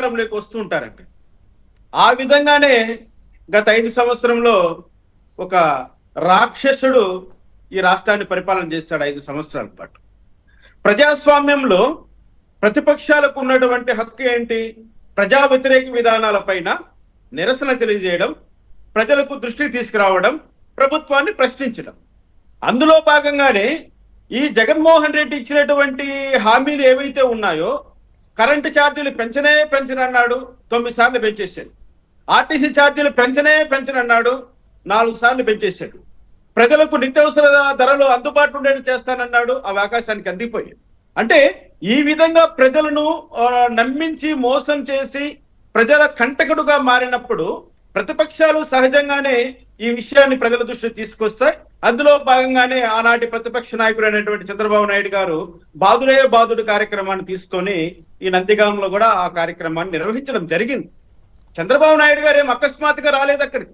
అధికారంలోకి వస్తూ ఉంటారంట. ఆ విధంగానే గత ఐదు సంవత్సరంలో ఒక రాక్షసుడు ఈ రాష్ట్రాన్ని పరిపాలన చేస్తాడు ఐదు సంవత్సరాల పాటు. ప్రజాస్వామ్యంలో ప్రతిపక్షాలకు ఉన్నటువంటి హక్కు ఏంటి? ప్రజా వ్యతిరేక విధానాలపైన నిరసన తెలియజేయడం ప్రజలకు దృష్టికి తీసుకురావడం ప్రభుత్వాన్ని ప్రశ్నించడం. అందులో భాగంగానే ఈ జగన్మోహన్ రెడ్డి ఇచ్చినటువంటి హామీలు ఏవైతే ఉన్నాయో కరెంటు ఛార్జీలు పెంచనే పెంచనన్నాడు తొమ్మిది సార్లు పెంచేశాడు. ఆర్టీసీ ఛార్జీలు పెంచనే పెంచనన్నాడు నాలుగు సార్లు పెంచేశాడు. ప్రజలకు నిత్యావసర ధరలు అందుబాటులో ఉండేది చేస్తానన్నాడు అవి ఆకాశానికి అందిపోయాయి అంటే ఈ విధంగా ప్రజలను నమ్మించి మోసం చేసి ప్రజల కంటకుడుగా మారినప్పుడు ప్రతిపక్షాలు సహజంగానే ఈ విషయాన్ని ప్రజల దృష్టికి తీసుకొస్తాయి. అందులో భాగంగానే ఆనాటి ప్రతిపక్ష నాయకుడు అయినటువంటి చంద్రబాబు నాయుడు గారు బాదుడే బాదుడు కార్యక్రమాన్ని తీసుకొని ఈ నందిగాంలో కూడా ఆ కార్యక్రమాన్ని నిర్వహించడం జరిగింది. చంద్రబాబు నాయుడు గారు ఏం అకస్మాత్తుగా రాలేదు అక్కడికి.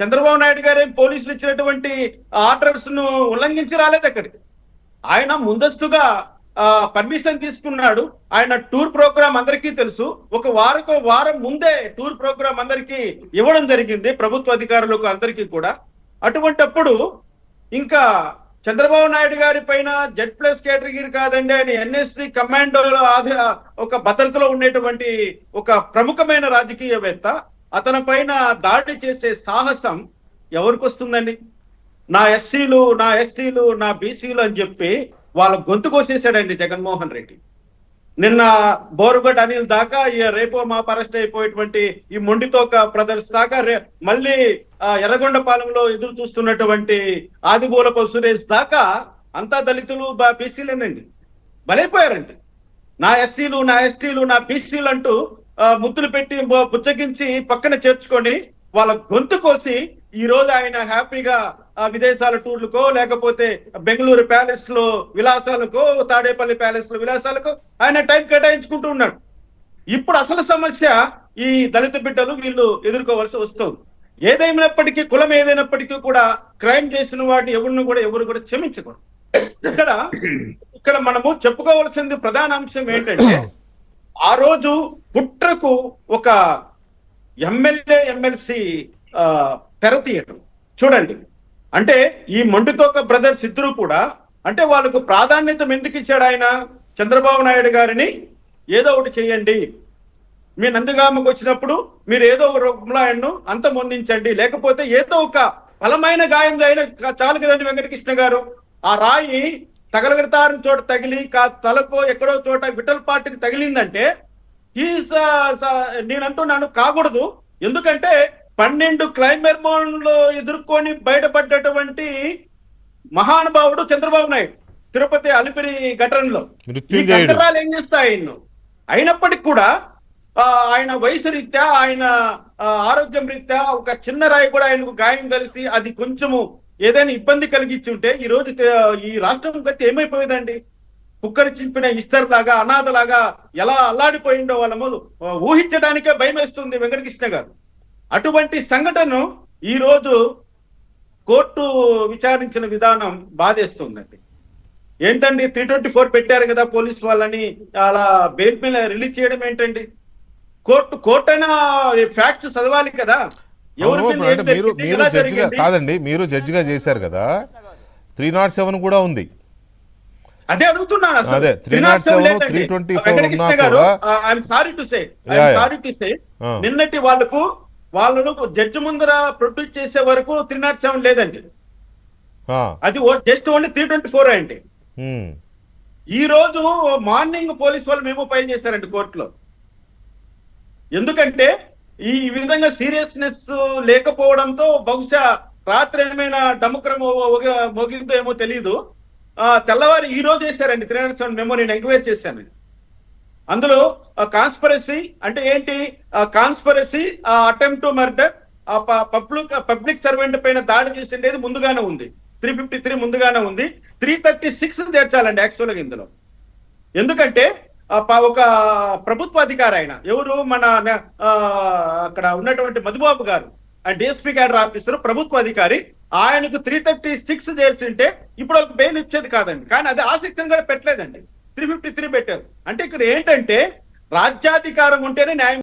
చంద్రబాబు నాయుడు గారు ఏం పోలీసులు ఇచ్చినటువంటి ఆర్డర్స్ను ఉల్లంఘించి రాలేదు అక్కడికి. ఆయన ముందస్తుగా పర్మిషన్ తీసుకున్నాడు. ఆయన టూర్ ప్రోగ్రామ్ అందరికీ తెలుసు. ఒక వారకు వారం ముందే టూర్ ప్రోగ్రామ్ అందరికీ ఇవ్వడం జరిగింది. ప్రభుత్వ అధికారులకు అందరికీ కూడా. అటువంటప్పుడు ఇంకా చంద్రబాబు నాయుడు గారి పైన జెడ్ ప్లస్ కేటగిరీ కాదండి ఆయన ఎన్ఎస్సి కమాండోలో ఆధార ఒక భద్రతలో ఉండేటువంటి ఒక ప్రముఖమైన రాజకీయవేత్త అతని పైన దాడి చేసే సాహసం ఎవరికి వస్తుందండి? నా ఎస్సీలు నా ఎస్టీలు నా బీసీలు అని చెప్పి వాళ్ళ గొంతు కోసేశాడండి జగన్మోహన్ రెడ్డి. నిన్న బోరుగడ్ అనిల్ దాకా ఈ రేపో మా అరెస్ట్ అయిపోయేటువంటి ఈ మొండితోక బ్రదర్స్ దాకా మళ్ళీ ఎర్రగొండపాలెంలో ఎదురు చూస్తున్నటువంటి ఆదిమూలపు సురేష్ దాకా అంతా దళితులు బా- బీసీలేనండి. బలైపోయారండి. నా ఎస్సీలు నా ఎస్టీలు నా బీసీలు అంటూ ముద్దులు పెట్టి బుచ్చగించి పక్కన చేర్చుకొని వాళ్ళ గొంతు కోసి ఈ రోజు ఆయన హ్యాపీగా విదేశాల టూర్లకో లేకపోతే బెంగళూరు ప్యాలెస్లో విలాసాలకో తాడేపల్లి ప్యాలెస్లో విలాసాలకు ఆయన టైం కేటాయించుకుంటూ ఉన్నాడు. ఇప్పుడు అసలు సమస్య ఈ దళిత బిడ్డలు వీళ్ళు ఎదుర్కోవాల్సి వస్తుంది. ఏదైనప్పటికీ కులం ఏదైనప్పటికీ కూడా క్రైమ్ చేసిన వాటిని ఎవరిని కూడా ఎవరు కూడా క్షమించకూడదు. ఇక్కడ ఇక్కడ మనము చెప్పుకోవాల్సింది ప్రధాన అంశం ఏంటంటే ఆ రోజు కుట్రకు ఒక ఎమ్మెల్యే ఎమ్మెల్సీ తెర తీయటం. చూడండి అంటే ఈ మొండితోక బ్రదర్స్ ఇద్దరు కూడా అంటే వాళ్ళకు ప్రాధాన్యత ఎందుకు ఇచ్చాడు ఆయన? చంద్రబాబు నాయుడు గారిని ఏదో ఒకటి చేయండి. మీ నందిగామకు వచ్చినప్పుడు మీరు ఏదో ఒక రూపంలో ఆయన్ను అంతమొందించండి లేకపోతే ఏదో ఒక బలమైన గాయం అయినా చాలు కదండి వెంకటకృష్ణ గారు. ఆ రాయి తగలగడతారని చోట తగిలి కా తలకు ఎక్కడో చోట విఠల్ పార్టీకి తగిలిందంటే ఈ స- స- నేనంటున్నాను కాకూడదు. ఎందుకంటే పన్నెండు క్లైంబర్మోన్లు ఎదుర్కొని బయటపడ్డటువంటి మహానుభావుడు చంద్రబాబు నాయుడు తిరుపతి అలిపిరి ఘటనలో. ఈ. గంటరాలు ఏం చేస్తాయి అయినప్పటికీ కూడా ఆయన వయసు రీత్యా ఆయన ఆరోగ్యం రీత్యా ఒక చిన్న రాయి కూడా ఆయనకు గాయం కలిసి అది కొంచెము ఏదైనా ఇబ్బంది కలిగించి ఉంటే ఈ రోజు ఈ రాష్ట్రం గతి ఏమైపోయేదండి? కుక్కరి చింపిన ఇస్తర్ లాగా అనాథ లాగా ఎలా అల్లాడిపోయిండో వాళ్ళము ఊహించడానికే భయం వేస్తుంది వెంకటకృష్ణ గారు. అటువంటి సంఘటన ఈ రోజు కోర్టు విచారించిన విధానం బాధేస్తుందండి ఏంటండి త్రీ ట్వంటీ ఫోర్ పెట్టారు కదా పోలీస్ వాళ్ళని అలా బెయిల్ మీద రిలీజ్ చేయడం ఏంటండి కోర్టు కోర్టు అయినా ఫ్యాక్ట్స్ చదవాలి కదా మీరు మీరు జడ్జిగా? కాదండి మీరు జడ్జిగా చేశారు కదా త్రీ నాట్ సెవెన్ కూడా ఉంది అదే అడుగుతున్నాను. అదే, 307, 324 ఉన్నా కూడా- I'm sorry to say yeah. Sorry to say. నిన్నటి వాళ్ళకు వాళ్ళను జడ్జి ముందర ప్రొడ్యూస్ చేసే వరకు త్రీ నాట్ సెవెన్ లేదండి. అది just only three twenty four అండి. ఈ రోజు మార్నింగ్ పోలీస్ వాళ్ళు మేము ఫైల్ చేశారండి కోర్టులో. ఎందుకంటే ఈ విధంగా సీరియస్నెస్ లేకపోవడంతో బహుశా రాత్రి ఏమైనా డముక్రం మోగిందో ఏమో తెలియదు తెల్లవారి ఈ రోజు చేశారండి త్రీ హండ్రెడ్ సెవెన్ మెమో నేను ఎంక్వైరీ చేశాను. అందులో కాన్స్పరసీ అంటే ఏంటి? Conspiracy attempt to murder public public servant పైన దాడి చేసిండేది ముందుగానే ఉంది. త్రీ ఫిఫ్టీ త్రీ ముందుగానే ఉంది. త్రీ థర్టీ సిక్స్ చేర్చాలండి యాక్చువల్గా ఇందులో. ఎందుకంటే ఒక ప్రభుత్వ అధికారి ఆయన ఎవరు? మన ఆ, అక్కడ ఉన్నటువంటి మధుబాబు గారు. ఆ డిఎస్పీ క్యాడర్ ఆఫీసర్ ప్రభుత్వ అధికారి. ఆయనకు త్రీ థర్టీ సిక్స్ చేస్తుంటే ఇప్పుడు ఒక బెయిల్ ఇచ్చేది కాదండి. కానీ అది ఆసక్తిని కూడా పెట్టలేదండి. త్రీ ఫిఫ్టీ త్రీ పెట్టారు. అంటే ఇక్కడ ఏంటంటే రాజ్యాధికారం ఉంటేనే న్యాయం